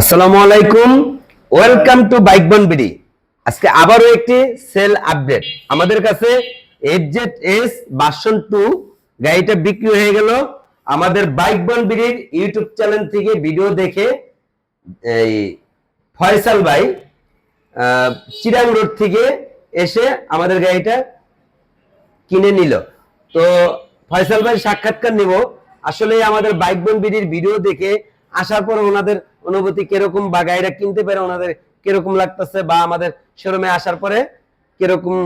আসসালামু আলাইকুম। Welcome to bike BD আজকে আবারও একটি সেল আপডেট আমাদের কাছে এফজেড এস ভার্সন টু গাড়িটা বিক্রি হয়ে গেল। আমাদের বাইক বিডির ইউটিউব চ্যানেল থেকে ভিডিও দেখে এই ফয়সাল ভাই চিরাং রোড থেকে এসে আমাদের গাড়িটা কিনে নিল। তো ফয়সাল ভাই সাক্ষাৎকার নিব। আসলে আমাদের বাইক বিডির ভিডিও দেখে আসার পরে ওনাদের অনুভূতি কীরকম বা গাড়িটা কিনতে পেরে ওনাদের কীরকম লাগতেছে বা আমাদের শোরুমে আসার পরে কীরকম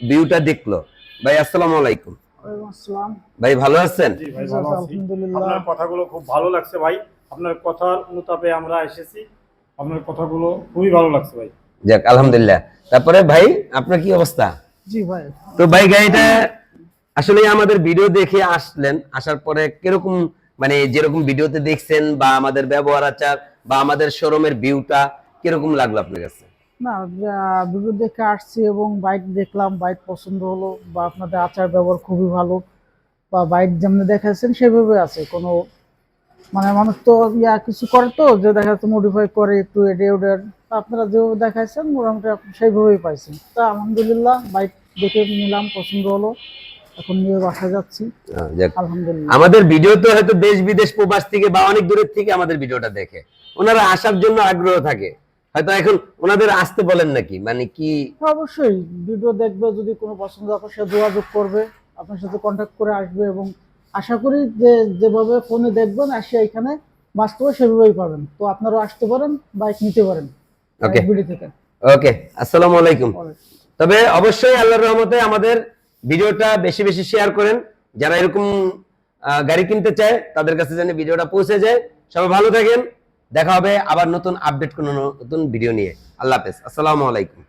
ভিউটা দেখল? ভাই আসসালামু আলাইকুম। আসসালাম। ভাই ভালো আছেন? জি ভাই জি, ভালো আছি। আলহামদুলিল্লাহ। আপনার কথাগুলো খুব ভালো লাগছে ভাই। আপনার কথার অনুতাপে আমরা এসেছি। আপনার কথাগুলো খুবই ভালো লাগছে ভাই। যাক আলহামদুলিল্লাহ। তারপরে ভাই আপনার কি অবস্থা? জি ভাই। তো ভাই গাড়িটা আসলে আমাদের ভিডিও দেখে আসলেন। আসার পরে কীরকম মানে যেরকম ভিডিওতে দেখছেন বা আমাদের ব্যবহার আচার বা আমাদের শোরুমের ভিউটা কীরকম লাগল আপনার কাছে? না ভিডিও দেখে আসছি এবং বাইক দেখলাম বাইক পছন্দ হলো বা আপনাদের আচার ব্যবহার খুবই ভালো বা বাইক যেমনি দেখাচ্ছেন সেভাবে আছে, কোনো মানে মানুষ তো ইয়া কিছু করে তো, যে দেখা যাচ্ছে মডিফাই করে একটু এডে ওডে আপনারা যেভাবে দেখাচ্ছেন মোটামুটি সেইভাবেই পাইছেন। তা আলহামদুলিল্লাহ বাইক দেখে নিলাম, পছন্দ হলো। এখন নিয়ে বাসা যাচ্ছি। আলহামদুলিল্লাহ। আমাদের ভিডিও তো হয়তো দেশ বিদেশ প্রবাস থেকে বা অনেক দূরের থেকে আমাদের ভিডিওটা দেখে। ওনারা আসার জন্য আগ্রহ থাকে। হয়তো এখন ওনাদের আসতে বলেন নাকি? মানে কি? অবশ্যই। ভিডিও দেখবে যদি কোনো পছন্দ হয় সে যোগাযোগ করবে আপনার সাথে কন্ট্যাক্ট করে আসবে এবং আশা করি যে যেভাবে ফোনে দেখবেন আসে এখানে বাস্তবে সেভাবেই পাবেন। তো আপনারাও আসতে পারেন বাইক নিতে পারেন থেকে। ওকে আসসালামু আলাইকুম. তবে অবশ্যই আল্লাহর রহমতে আমাদের ভিডিওটা বেশি বেশি শেয়ার করেন। যারা এরকম গাড়ি কিনতে চায়, তাদের কাছে যেন ভিডিওটা পৌঁছে যায়। সবাই ভালো থাকেন। দেখা হবে আবার নতুন আপডেট কোনো নতুন ভিডিও নিয়ে। আল্লাহ হাফেজ। আসসালামু আলাইকুম।